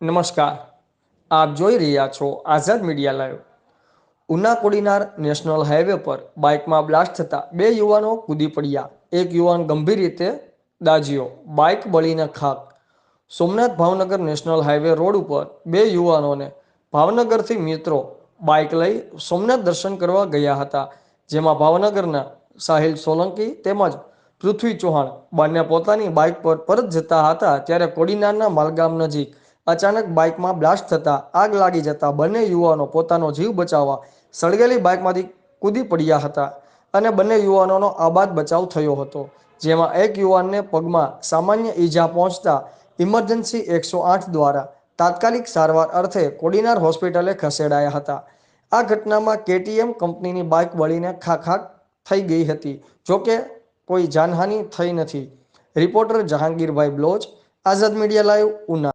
નમસ્કાર, આપ જોઈ રહ્યા છો Azad media live. Una Kodinar national highway પર બાઇકમાં બ્લાસ્ટ થતા બે યુવાનો કૂદી પડ્યા. એક યુવાન ગંભીર રીતે દાજ્યો બાઇક બળીને ખાક. Somnath Bhavnagar national highway road ઉપર બે યુવાનોને ભાવનગરથી મિત્રો બાઇક લઈ સોમનાથ દર્શન કરવા ગયા હતા, જેમાં ભાવનગરના સાહિલ સોલંકી તેમજ પૃથ્વી ચૌહાણ બંને પોતાની બાઇક પર પરત જતા હતા, ત્યારે કોડીનારના માલગામ નજીક અચાનક બાઇકમાં બ્લાસ્ટ થતા આગ લાગી જતા બંને યુવાનો પોતાનો જીવ બચાવવા સળગેલી બાઇકમાંથી કૂદી પડ્યા હતા અને બંને યુવાનોનો આબાદ બચાવ થયો હતો, જેમાં એક યુવાનને પગમાં સામાન્ય ઈજા પહોંચતા ઇમરજન્સી એકસો આઠ દ્વારા તાત્કાલિક સારવાર અર્થે કોડીનાર હોસ્પિટલે ખસેડાયા હતા. આ ઘટનામાં કેટીએમ કંપનીની બાઇક બળીને ખાખાક થઈ ગઈ હતી જોકે કોઈ જાનહાનિ થઈ નથી. Reporter Jahangirbhai Baloch, Azad media live, Una.